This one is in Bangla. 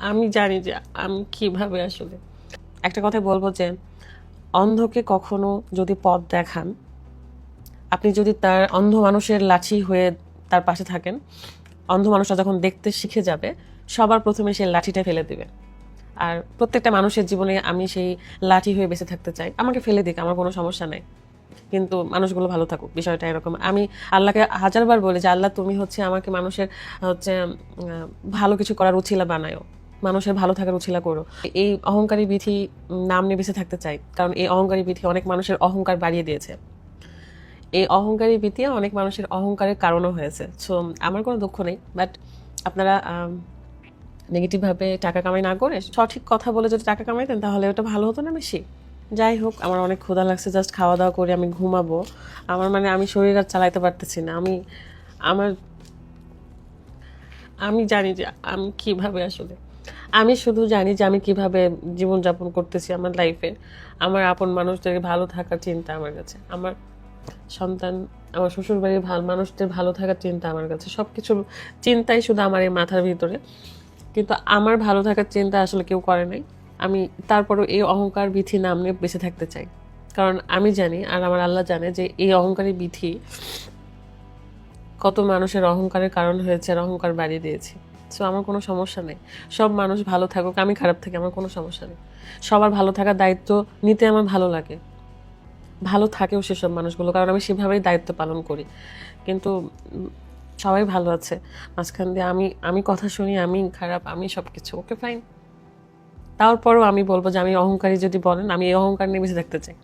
আমি জানি যে আমি কীভাবে আসলে। একটা কথা বলব যে, অন্ধকে কখনো যদি পথ দেখান, আপনি যদি তার অন্ধ মানুষের লাঠি হয়ে তার পাশে থাকেন, অন্ধ মানুষরা যখন দেখতে শিখে যাবে, সবার প্রথমে সে লাঠিটা ফেলে দিবে। আর প্রত্যেকটা মানুষের জীবনে আমি সেই লাঠি হয়ে বেঁচে থাকতে চাই। আমাকে ফেলে দিক, আমার কোনো সমস্যা নেই। কিন্তু মানুষগুলো ভালো থাকুক, বিষয়টা এরকম। আমি আল্লাহকে হাজারবার বলি যে, আল্লাহ, তুমি হচ্ছে আমাকে মানুষের হচ্ছে ভালো কিছু করার উছিলা বানায়ো। মানুষের ভালো থাকার উছিলা করো। এই অহংকারী বিধি নাম নিয়ে বেঁচে থাকতে চাই। কারণ এই অহংকারী বিধি অনেক মানুষের অহংকার বাড়িয়ে দিয়েছে। এই অহংকারী বিধি অনেক মানুষের অহংকারের কারণও হয়েছে। সো আমার কোনো দুঃখ নেই বাট আপনারা নেগেটিভভাবে টাকা কামাই না করে সঠিক কথা বলে যদি টাকা কামাইতেন তাহলে ওটা ভালো হতো না বেশি। যাই হোক, আমার অনেক ক্ষুধা লাগছে জাস্ট খাওয়া দাওয়া করে আমি ঘুমাবো। আমার মানে আমি শরীর আর চালাইতে পারতেছি না। আমি, আমার, আমি জানি যে আমি কীভাবে আসলে আমি শুধু জানি যে আমি কীভাবে জীবনযাপন করতেছি আমার লাইফে আমার আপন মানুষদের ভালো থাকার চিন্তা আমার কাছে। আমার সন্তান, আমার শ্বশুরবাড়ির ভালো মানুষদের ভালো থাকার চিন্তা আমার কাছে। সব কিছুর চিন্তাই শুধু আমার এই মাথার ভিতরে। কিন্তু আমার ভালো থাকার চিন্তা আসলে কেউ করে নাই। আমি তারপরেও এই অহংকার বিধি নাম নিয়ে বেঁচে থাকতে চাই। কারণ আমি জানি আর আমার আল্লাহ জানে যে এই অহংকারী বিধি কত মানুষের অহংকারের কারণ হয়েছে আর অহংকার বাড়িয়ে দিয়েছি। সো আমার কোনো সমস্যা নেই। সব মানুষ ভালো থাকুক, আমি খারাপ থাকি, আমার কোনো সমস্যা নেই। সবার ভালো থাকার দায়িত্ব নিতে আমার ভালো লাগে। ভালো থাকেও সেসব মানুষগুলো, কারণ আমি সেভাবেই দায়িত্ব পালন করি। কিন্তু সবাই ভালো আছে। মাঝখান দিয়ে আমি আমি কথা শুনি, আমি খারাপ, আমি সব কিছু ওকে ফাইন তারপরও আমি বলব যে, আমি অহংকারী যদি বলেন, আমি এই অহংকার নিয়ে বেঁচে দেখতে চাই।